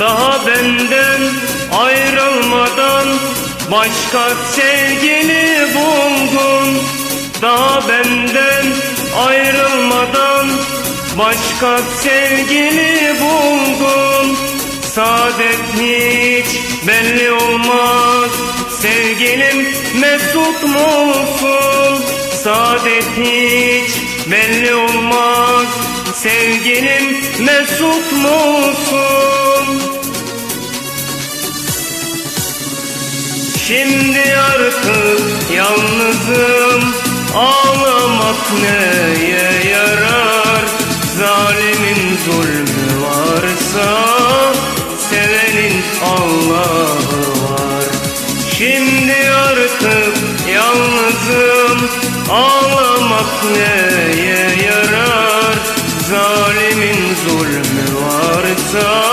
Daha benden ayrılmadan Başka sevgili buldun Daha benden ayrılmadan Başka sevgili buldun Saadet hiç belli olmaz Sevgilim mesut musun? Saadet hiç belli olmaz Sevgilim mesut musun? Şimdi artık yalnızım. Ağlamak neye yarar? Zalimin zulmü varsa Sevenin Allah'ı var. Şimdi artık yalnızım. Ağlamak neye yarar? Zalimin zulmü varsa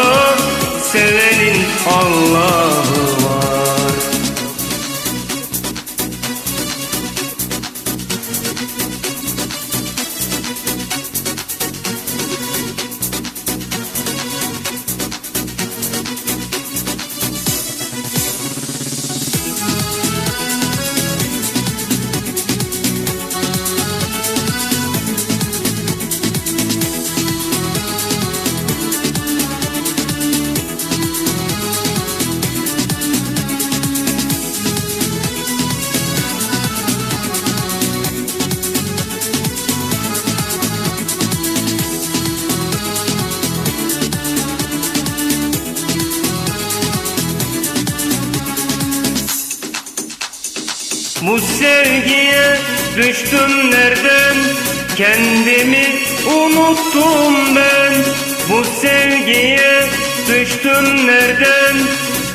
Bu sevgiye düştüm nereden? Kendimi unuttum ben. Bu sevgiye düştüm nereden?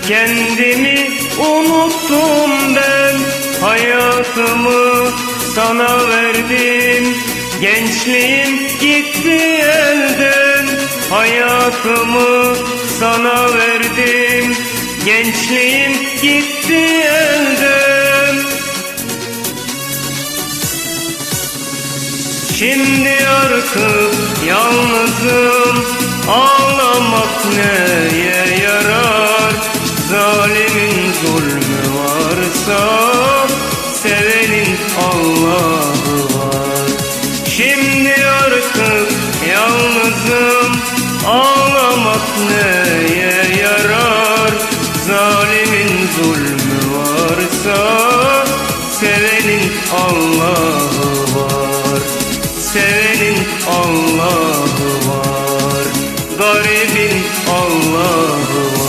Kendimi unuttum ben. Hayatımı sana verdim. Gençliğim gitti elden. Hayatımı sana verdim. Gençliğim gitti elden Şimdi artık yalnızım Ağlamak neye yarar? Zalimin zulmü varsa Sevenin Allah'ı var. Şimdi artık yalnızım Ağlamak neye yarar? Zalimin zulmü varsa Sevenin Allah'ı Sevenin Allah'ı var Garibin Allah'ı var